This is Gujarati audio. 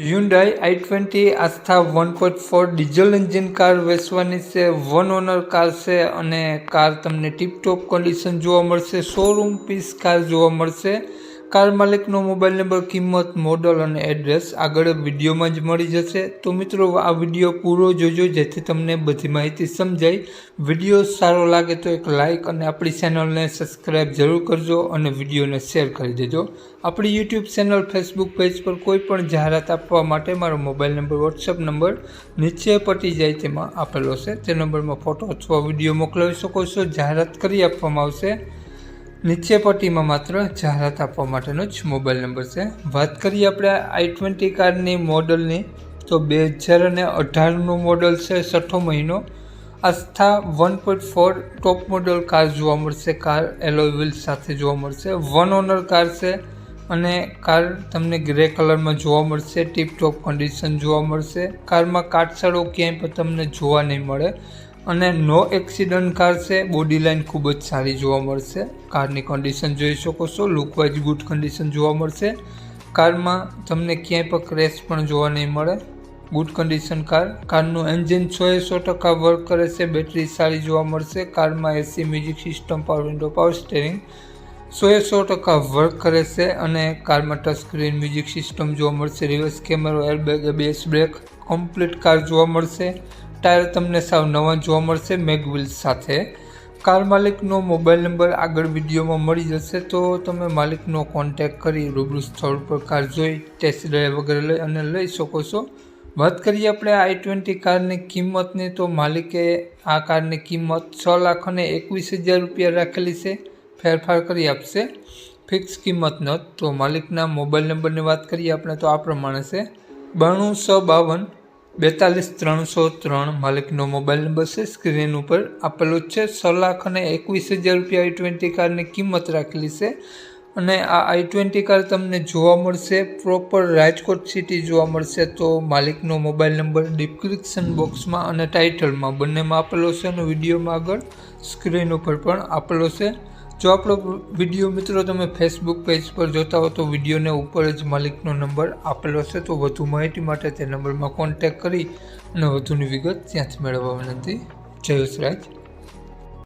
Hyundai i twenty Asta one point four diesel engine car વેચવાની છે. વન ઓનર કાર છે અને કાર તમને ટીપટોપ કન્ડિશન જોવા મળશે. શોરૂમ પીસ કાર જોવા મળશે. કાર માલિકનો મોબાઈલ નંબર, કિંમત, મોડલ અને એડ્રેસ આગળ વિડીયોમાં જ મળી જશે. તો મિત્રો, આ વીડિયો પૂરો જોજો, જેથી તમને બધી માહિતી સમજાય. વીડિયો સારો લાગે તો એક લાઇક અને આપણી ચેનલને સબસ્ક્રાઈબ જરૂર કરજો અને વિડીયોને શેર કરી દેજો. આપણી યુટ્યુબ ચેનલ, ફેસબુક પેજ પર કોઈ પણ જાહેરાત આપવા માટે મારો મોબાઈલ નંબર વોટ્સઅપ નંબર નીચે પટી જાય તેમાં આપેલો છે. તે નંબરમાં ફોટો અથવા વીડિયો મોકલાવી શકો છો. જાહેરાત કરી આપવામાં આવશે. નીચે પટ્ટીમાં માત્ર જાહેરાત આપવા માટેનો જ મોબાઈલ નંબર છે. વાત કરીએ આપણે આઈ ટ્વેન્ટી કારની મોડલની, તો બે હજાર અને અઢારનું મોડલ છે છઠ્ઠો મહિનો. Asta one point four top model car જોવા મળશે, કાર એલોય વ્હીલ સાથે જોવા મળશે. વન ઓનર કાર છે અને કાર તમને ગ્રે કલરમાં જોવા મળશે ટીપ ટોપ કન્ડિશન જોવા મળશે. કારમાં કાટસાળો ક્યાંય પણ તમને જોવા નહીં મળે. અને નો એક્સિડન્ટ કાર છે. બોડી લાઇન ખૂબ જ સારી જોવા મળશે. કારની કન્ડિશન જોઈ શકો છો. લુકવાઇઝ ગુડ કન્ડિશન જોવા મળશે. કારમાં તમને ક્યાંય પણ ક્રેશ પણ જોવા નહીં મળે. ગુડ કન્ડિશન કાર કારનું એન્જિન એ સો ટકા વર્ક કરે છે. બેટરી સારી જોવા મળશે. કારમાં AC music system power window power steering સો એ સો ટકા વર્ક કરે છે અને કારમાં ટચ સ્ક્રીન મ્યુઝિક સિસ્ટમ જોવા મળશે. રિવર્સ કેમેરો airbag ABS brake complete car જોવા મળશે. ટાયર તમને સાવ નવા જોવા મળશે મેગ વ્હીલ્સ સાથે. કાર માલિકનો મોબાઈલ નંબર આગળ વિડીયોમાં મળી જશે, તો તમે માલિકનો કોન્ટેક કરી રૂબરૂ સ્થળ પર કાર જોઈ, ટેસ્ટ ડ્રાઈવ વગેરે લઈ અને લઈ શકો છો. વાત કરીએ આપણે આઈ ટ્વેન્ટી કારની કિંમતની, તો માલિકે આ કારની કિંમત છ લાખ અને એકવીસ હજાર રૂપિયા રાખેલી છે, ફેરફાર કરી આપશે. ફિક્સ કિંમત ન તો માલિકના મોબાઈલ નંબરની વાત કરીએ આપણે, તો આ પ્રમાણે છે. બાણું છ બાવન બેતાલીસ ત્રણસો ત્રણ માલિકનો મોબાઈલ નંબર છે સ્ક્રીન ઉપર. આપેલો છે, છ લાખ અને એકવીસ હજાર રૂપિયા આઈ ટ્વેન્ટી કારની કિંમત રાખેલી છે અને આ આઈ ટ્વેન્ટી કાર તમને જોવા મળશે, પ્રોપર રાજકોટ સિટી જોવા મળશે તો માલિકનો મોબાઈલ નંબર ડિસ્ક્રિપ્શન બોક્સમાં અને ટાઇટલમાં બંનેમાં આપેલો છે અને વિડીયોમાં આગળ સ્ક્રીન ઉપર પણ આપેલો છે. જો આપણો વીડિયો મિત્રો તમે ફેસબુક પેજ પર જોતા હો તો વિડીયોને ઉપર જ માલિકનો નંબર આપેલો છે, તો વધુ માહિતી માટે તે નંબરમાં કોન્ટેક્ટ કરી અને વધુની વિગત ત્યાંથી મેળવવા વિનંતી. જય વસરાજ